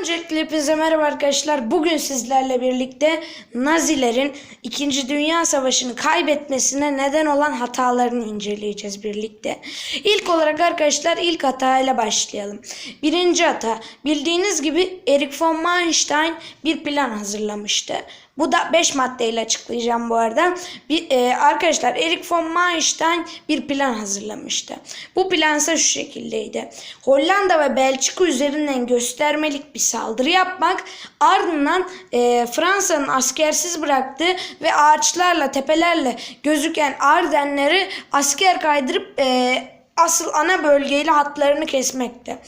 Öncelikle hepinize merhaba arkadaşlar. Bugün sizlerle birlikte Nazilerin 2. Dünya Savaşı'nı kaybetmesine neden olan hatalarını inceleyeceğiz birlikte. İlk olarak arkadaşlar ilk hatayla başlayalım. Birinci hata. Bildiğiniz gibi Erich von Manstein bir plan hazırlamıştı. Bu da 5 maddeyle açıklayacağım bu arada. Bir, e, arkadaşlar Erich von Manstein bir plan hazırlamıştı. Bu plan ise şu şekildeydi. Hollanda ve Belçika üzerinden göstermelik bir saldırı yapmak. Ardından e, Fransa'nın askersiz bıraktığı ve ağaçlarla tepelerle gözüken Ardenleri asker kaydırıp e, asıl ana bölgeyle hatlarını kesmekti.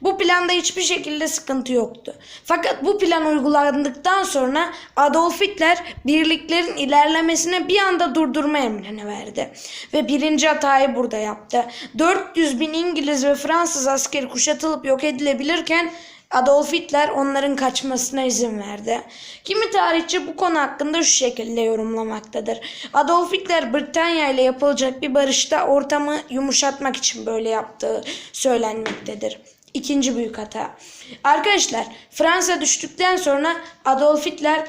Bu planda hiçbir şekilde sıkıntı yoktu. Fakat bu plan uygulandıktan sonra Adolf Hitler birliklerin ilerlemesine bir anda durdurma emrini verdi. Ve birinci hatayı burada yaptı. 400 bin İngiliz ve Fransız askeri kuşatılıp yok edilebilirken Adolf Hitler onların kaçmasına izin verdi. Kimi tarihçi bu konu hakkında şu şekilde yorumlamaktadır. Adolf Hitler Britanya ile yapılacak bir barışta ortamı yumuşatmak için böyle yaptığı söylenmektedir. İkinci büyük hata. Arkadaşlar Fransa düştükten sonra Adolf Hitler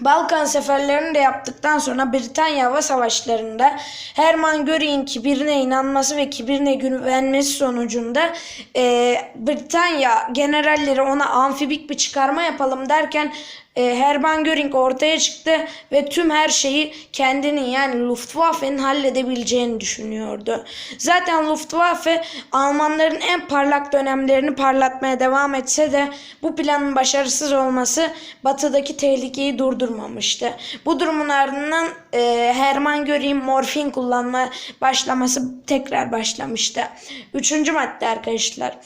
Balkan seferlerini de yaptıktan sonra Britanya Hava Savaşları'nda Hermann Göring'in kibirine inanması ve kibirine güvenmesi sonucunda e, Britanya generalleri ona amfibik bir çıkarma yapalım derken e, Hermann Göring ortaya çıktı ve tüm her şeyi kendinin yani Luftwaffe'nin halledebileceğini düşünüyordu. Zaten Luftwaffe Almanların en parlak dönemlerini parlatmaya devam etse de bu planın başarısız olması batıdaki tehlikeyi durdurmamıştı. Bu durumun ardından e, Hermann Göring'in morfin kullanma başlaması tekrar başlamıştı. Üçüncü madde arkadaşlar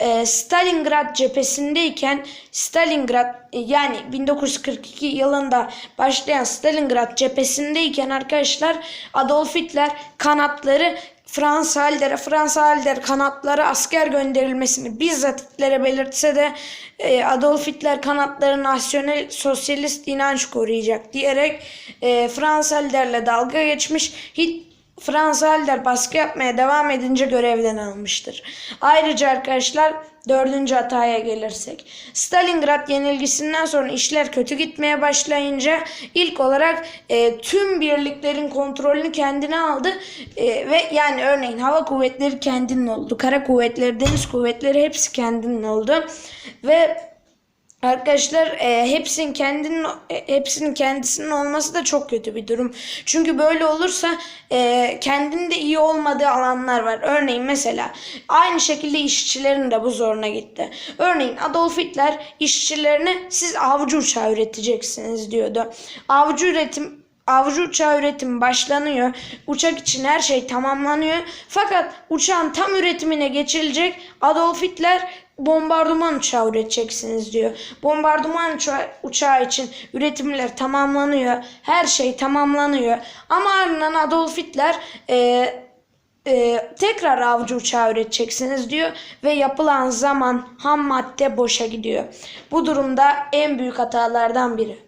e, Stalingrad cephesindeyken Stalingrad e, yani 1942 yılında başlayan Stalingrad cephesindeyken arkadaşlar Adolf Hitler kanatları Fransa Halder'e Fransa Halder kanatlara asker gönderilmesini bizzat Hitler'e belirtse de e, Adolf Hitler kanatları nasyonel sosyalist inanç koruyacak diyerek e, Fransa Halder'le dalga geçmiş. Hit Fransa Halder baskı yapmaya devam edince görevden almıştır. Ayrıca arkadaşlar dördüncü hataya gelirsek. Stalingrad yenilgisinden sonra işler kötü gitmeye başlayınca ilk olarak e, tüm birliklerin kontrolünü kendine aldı E, ve yani örneğin hava kuvvetleri kendinin oldu. Kara kuvvetleri, deniz kuvvetleri hepsi kendinin oldu. Ve Arkadaşlar e, hepsinin kendinin e, hepsinin kendisinin olması da çok kötü bir durum. Çünkü böyle olursa e, kendinde iyi olmadığı alanlar var. Örneğin mesela aynı şekilde işçilerin de bu zoruna gitti. Örneğin Adolf Hitler işçilerine siz avcı uçağı üreteceksiniz diyordu. Avcı üretim Avcı uçağı üretimi başlanıyor. Uçak için her şey tamamlanıyor. Fakat uçağın tam üretimine geçilecek Adolf Hitler bombardıman uçağı üreteceksiniz diyor. Bombardıman uça- uçağı için üretimler tamamlanıyor. Her şey tamamlanıyor. Ama ardından Adolf Hitler e, e, tekrar avcı uçağı üreteceksiniz diyor ve yapılan zaman ham madde boşa gidiyor. Bu durumda en büyük hatalardan biri.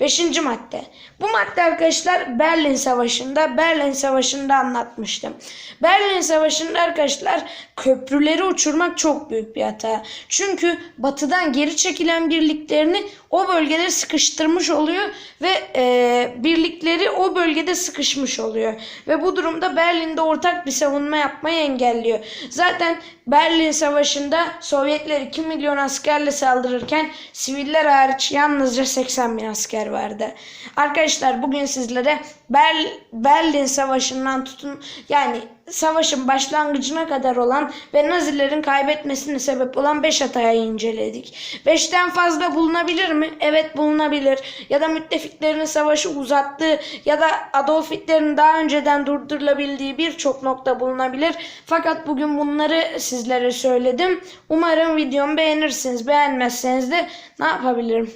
Beşinci madde. Bu madde arkadaşlar Berlin Savaşı'nda Berlin Savaşı'nda anlatmıştım. Berlin Savaşı'nda arkadaşlar köprüleri uçurmak çok büyük bir hata. Çünkü batıdan geri çekilen birliklerini o bölgede sıkıştırmış oluyor ve e, birlikleri o bölgede sıkışmış oluyor. Ve bu durumda Berlin'de ortak bir savunma yapmayı engelliyor. Zaten Berlin Savaşı'nda Sovyetler 2 milyon askerle saldırırken siviller hariç yalnızca 80 bin asker vardı. Arkadaşlar bugün sizlere Ber- Berlin Savaşı'ndan tutun yani savaşın başlangıcına kadar olan ve Nazilerin kaybetmesine sebep olan 5 hatayı inceledik. 5'ten fazla bulunabilir mi? Evet bulunabilir. Ya da müttefiklerin savaşı uzattığı ya da Adolf Hitler'in daha önceden durdurulabildiği birçok nokta bulunabilir. Fakat bugün bunları sizlere söyledim. Umarım videomu beğenirsiniz. Beğenmezseniz de ne yapabilirim?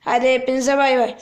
Hadi hepinize bay bay.